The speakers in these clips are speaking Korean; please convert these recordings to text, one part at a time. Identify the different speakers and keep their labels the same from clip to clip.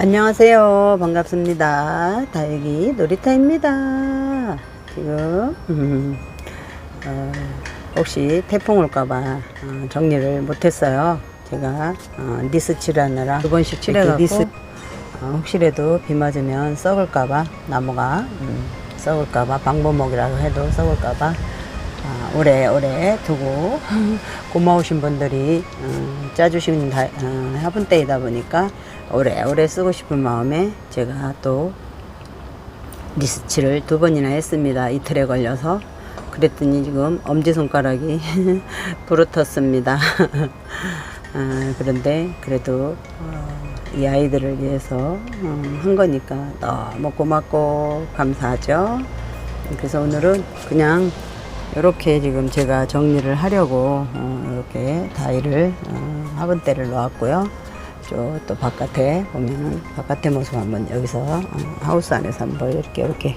Speaker 1: 안녕하세요. 반갑습니다. 다육이 놀이터입니다. 지금, 음, 어, 혹시 태풍 올까봐 어, 정리를 못했어요. 제가 어, 니스 칠하느라 두 번씩 칠해갖고 니스, 어, 혹시라도 비 맞으면 썩을까봐 나무가 음, 썩을까봐 방범목이라고 해도 썩을까봐 아, 오래 오래 두고 고마우신 분들이 어, 짜주신 다, 어, 화분대이다 보니까 오래 오래 쓰고 싶은 마음에 제가 또 리스치를 두 번이나 했습니다. 이틀에 걸려서 그랬더니 지금 엄지손가락이 부르텄습니다. 아, 그런데 그래도 어, 이 아이들을 위해서 어, 한 거니까 너무 고맙고 감사하죠. 그래서 오늘은 그냥 이렇게 지금 제가 정리를 하려고 어, 이렇게 다이를 어, 화분대를 놓았고요. 저또 바깥에 보면은 바깥의 모습 한번 여기서 어, 하우스 안에서 한번 이렇게 이렇게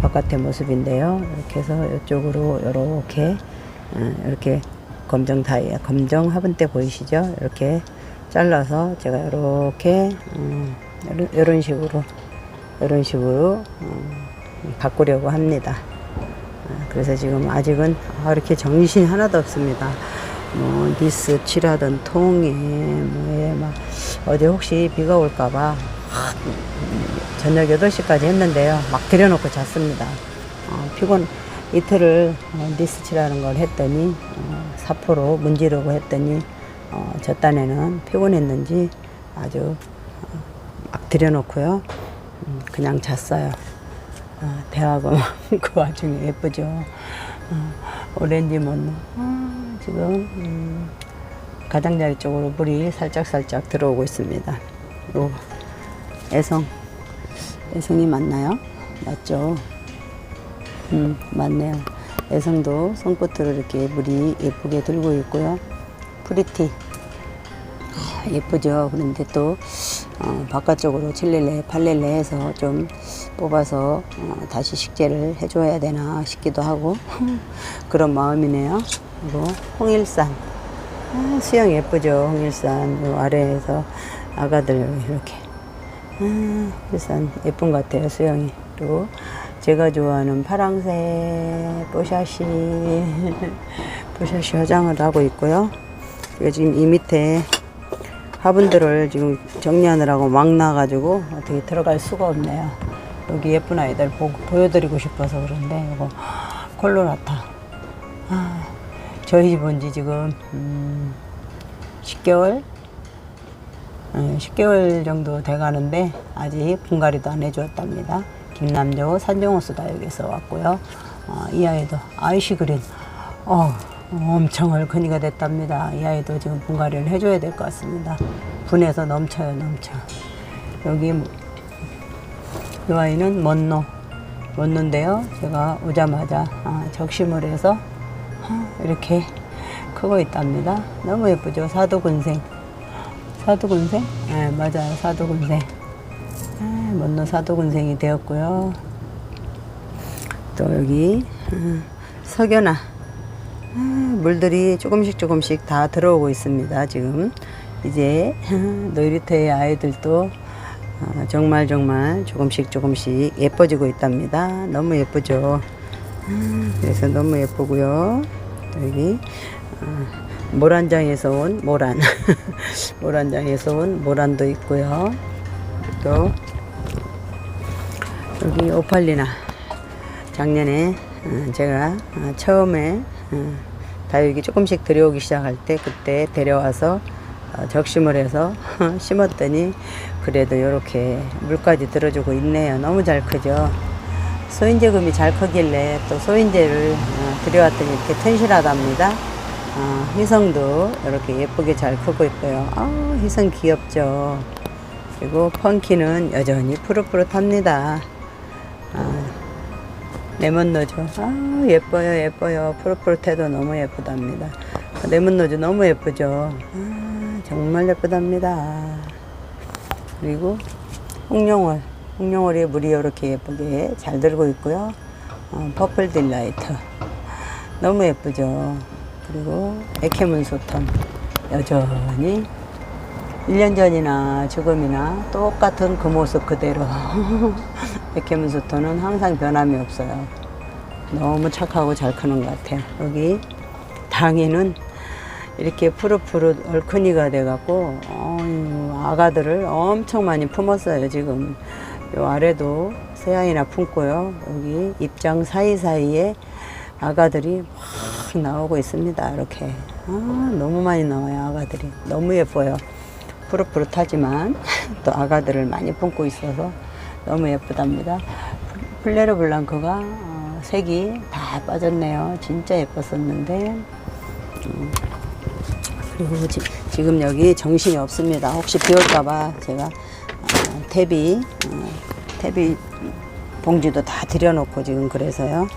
Speaker 1: 바깥의 모습인데요. 이렇게 해서 이쪽으로 이렇게 어, 이렇게 검정 다이 검정 화분대 보이시죠? 이렇게 잘라서 제가 이렇게 음, 이런- 식으로 이런 식으로 음, 바꾸려고 합니다. 아, 그래서 지금 아직은 아, 이렇게 정신이 하나도 없습니다. 뭐 니스 칠하던 통에 뭐에 막 어제 혹시 비가 올까봐 저녁 8시까지 했는데요. 막 들여놓고 잤습니다. 어, 피곤 이틀을 어, 니스 칠하는 걸 했더니 어, 사포로 문지르고 했더니 어, 저 딴에는 피곤했는지 아주 어, 막 들여놓고요. 음, 그냥 잤어요. 아, 대하고 그 와중에 예쁘죠. 어, 오렌지 먼 아, 지금 음, 가장자리 쪽으로 물이 살짝 살짝 들어오고 있습니다. 요 애성 애성이 맞나요? 맞죠? 음 맞네요. 애성도 손끝으로 이렇게 물이 예쁘게 들고 있고요. 프리티 아, 예쁘죠. 그런데 또 어, 바깥쪽으로 7렐레, 8렐레 해서 좀 뽑아서 어, 다시 식재를 해줘야 되나 싶기도 하고 그런 마음이네요. 그리고 홍일산 아, 수영 예쁘죠. 홍일산 요 아래에서 아가들 이렇게 아, 일산 예쁜 것 같아요. 수영이 그리고 제가 좋아하는 파랑색 뽀샤시 뽀샤시 화장을 하고 있고요. 지금 이 밑에 화분들을 지금 정리하느라고 막 나가지고 어떻게 들어갈 수가 없네요. 여기 예쁜 아이들 보, 보여드리고 싶어서 그런데 이거 콜로라타. 아, 저희 집 온 지 지금 음, 10개월? 10개월 정도 돼가는데 아직 분갈이도 안 해주었답니다. 김남조 산정호수 다육에서 왔고요. 어, 이 아이도 아이시 그린 어, 엄청 얼큰이가 됐답니다. 이 아이도 지금 분갈이를 해줘야 될 것 같습니다. 분해서 넘쳐요 넘쳐. 여기 뭐- 이 아이는 먼노 먼노인데요. 제가 오자마자 아, 적심을 해서 아, 이렇게 크고 있답니다. 너무 예쁘죠. 사도군생. 사도군생? 네, 맞아요. 사도군생. 아, 먼노 사도군생이 되었고요. 또 여기 아, 석연아. 아, 물들이 조금씩 조금씩 다 들어오고 있습니다. 지금 이제 놀이터의 아이들도 어, 정말 정말 조금씩 조금씩 예뻐지고 있답니다. 너무 예쁘죠. 아, 그래서 너무 예쁘고요. 또 여기 어, 모란장에서 온 모란, 모란장에서 온 모란도 있고요. 또 여기 오팔리나 작년에 어, 제가 어, 처음에 어, 다육이 조금씩 들여오기 시작할 때 그때 데려와서 어, 적심을 해서 심었더니 그래도 이렇게 물까지 들어주고 있네요. 너무 잘 크죠. 소인제금이 잘 크길래 또 소인제를 어, 들여왔더니 이렇게 튼실하답니다. 어, 희성도 이렇게 예쁘게 잘 크고 있고요. 아, 희성 귀엽죠. 그리고 펑키는 여전히 푸릇푸릇합니다. 아, 레몬노즈. 아, 예뻐요, 예뻐요. 푸릇푸릇해도 너무 예쁘답니다. 레몬노즈 너무 예쁘죠. 아, 정말 예쁘답니다. 그리고 홍룡월. 홍룡월이 물이 이렇게 예쁘게 잘 들고 있고요. 어, 퍼플 딜라이트. 너무 예쁘죠. 그리고 에케문 소텀. 여전히 1년 전이나 지금이나 똑같은 그 모습 그대로. 백혜문수토는 항상 변함이 없어요. 너무 착하고 잘 크는 것 같아요. 여기 당이는 이렇게 푸릇푸릇 얼큰이가 돼갖고 어휴, 아가들을 엄청 많이 품었어요 지금. 요 아래도 새아이나 품고요. 여기 입장 사이사이에 아가들이 확 나오고 있습니다 이렇게. 아, 너무 많이 나와요 아가들이. 너무 예뻐요 푸릇푸릇하지만 또 아가들을 많이 품고 있어서 너무 예쁘답니다 플레르 블랑크가 어, 색이 다 빠졌네요 진짜 예뻤었는데 그리고 지, 지금 여기 정신이 없습니다. 혹시 비 올까봐 제가 어, 태비, 어, 봉지도 다 들여놓고 지금 그래서요.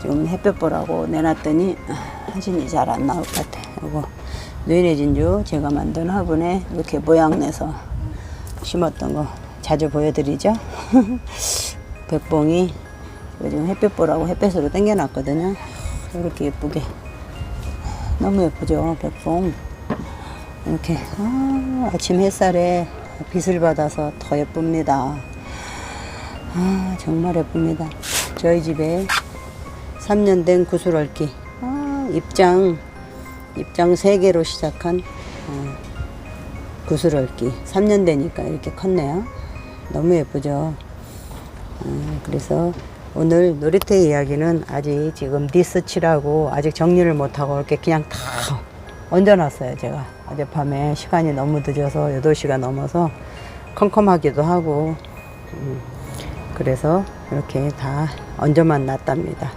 Speaker 1: 지금 햇볕 보라고 내놨더니 아, 사진이 잘 안 나올 것 같아. 요거 누이네 진주 제가 만든 화분에 이렇게 모양 내서 심었던 거 자주 보여드리죠. 백봉이 지금 햇볕 보라고 햇볕으로 당겨놨거든요. 이렇게 예쁘게 너무 예쁘죠 백봉 이렇게 아, 아침 햇살에 빛을 받아서 더 예쁩니다 아 정말 예쁩니다 저희 집에 3년 된 구슬 얼기 아, 입장 입장 3개로 시작한 어, 구슬얼기. 3년 되니까 이렇게 컸네요. 너무 예쁘죠? 어, 그래서 오늘 놀이터 이야기는 아직 지금 디스치라고 아직 정리를 못하고 이렇게 그냥 다 얹어놨어요 제가. 어젯밤에 시간이 너무 늦어서 8시가 넘어서 컴컴하기도 하고 음, 그래서 이렇게 다 얹어만 놨답니다.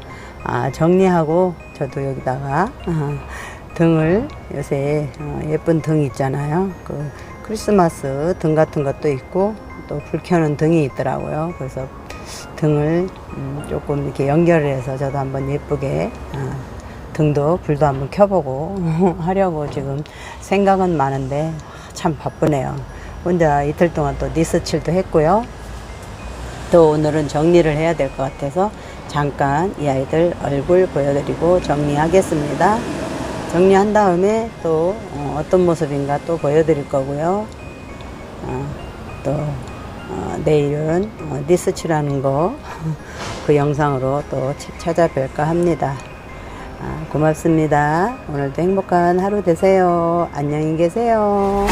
Speaker 1: 아 정리하고 저도 여기다가 아, 등을 요새 어, 예쁜 등 있잖아요 그 크리스마스 등 같은 것도 있고 또 불 켜는 등이 있더라고요 그래서 등을 음, 조금 이렇게 연결해서 저도 한번 예쁘게 어, 등도 불도 한번 켜보고 하려고 지금 생각은 많은데 참 바쁘네요. 혼자 이틀 동안 또 니스칠도 했고요. 또 오늘은 정리를 해야 될 것 같아서 잠깐 이 아이들 얼굴 보여드리고 정리하겠습니다. 정리한 다음에 또 어, 어떤 모습인가 또 보여드릴 거고요. 어, 또 어, 내일은 어, 니스치라는 거 그 영상으로 또 차- 찾아뵐까 합니다. 아, 고맙습니다. 오늘도 행복한 하루 되세요. 안녕히 계세요.